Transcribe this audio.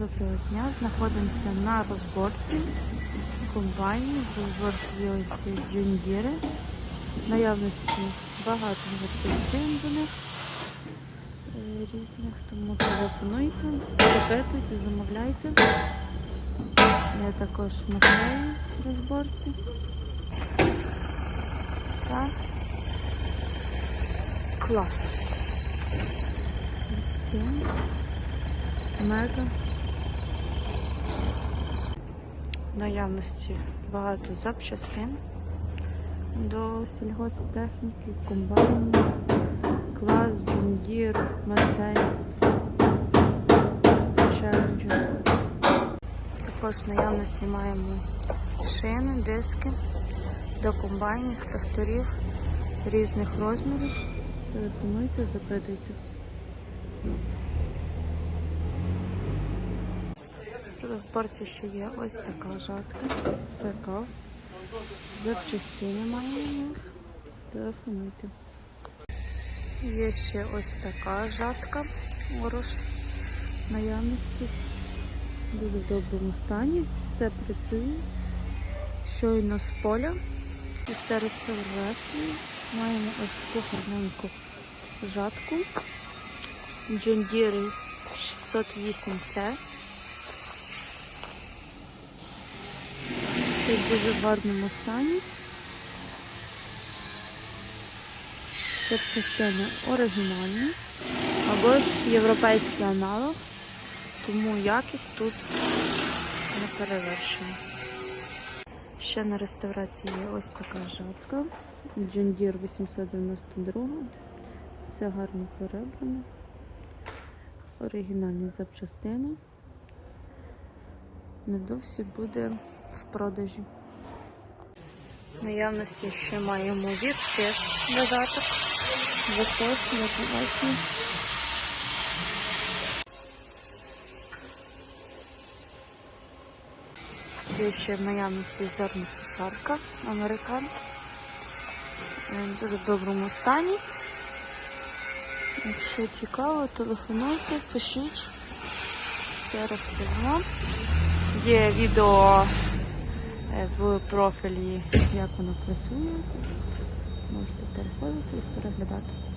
Доброго дня. Знаходимося на розборці комбайнів. В розборці ці. Наявності багато запчастин до них е, різних, тому телефонуйте, запитуйте, замовляйте. Я також в розборці. Так. Клас. Все. Мега. В наявності багато запчастин до сільгосптехніки, комбайнів, клас, бундір, масей, челенджер. Також в наявності маємо шини, диски до комбайнів, тракторів різних розмірів. Телефонуйте, запитуйте. В розборці ще є ось така жатка. Така. Запчастини маємо. Телефонуйте. Є ще ось така жатка. Орош наявності. Дуже в доброму стані. Все працює. Щойно з поля. Після реставрації маємо ось таку гарненьку жатку. Deere 608C. Це в дуже гарному стані. Запчастини оригінальні або ж європейський аналог, тому якість тут не перевершена. Ще на реставрації є ось така жатка. Deere 892. Все гарно перебрано. Оригінальні запчастини. Недовсі буде в продажі. Наявності ще маємо візки додаток. Високі, класні. Є ще в наявності зерносушарка американ. Е, В дуже доброму стані. Якщо цікаво, телефонуйте, пишіть. Все розповімо. Є відео в профілі, як воно працює. Можете переходити і переглядати.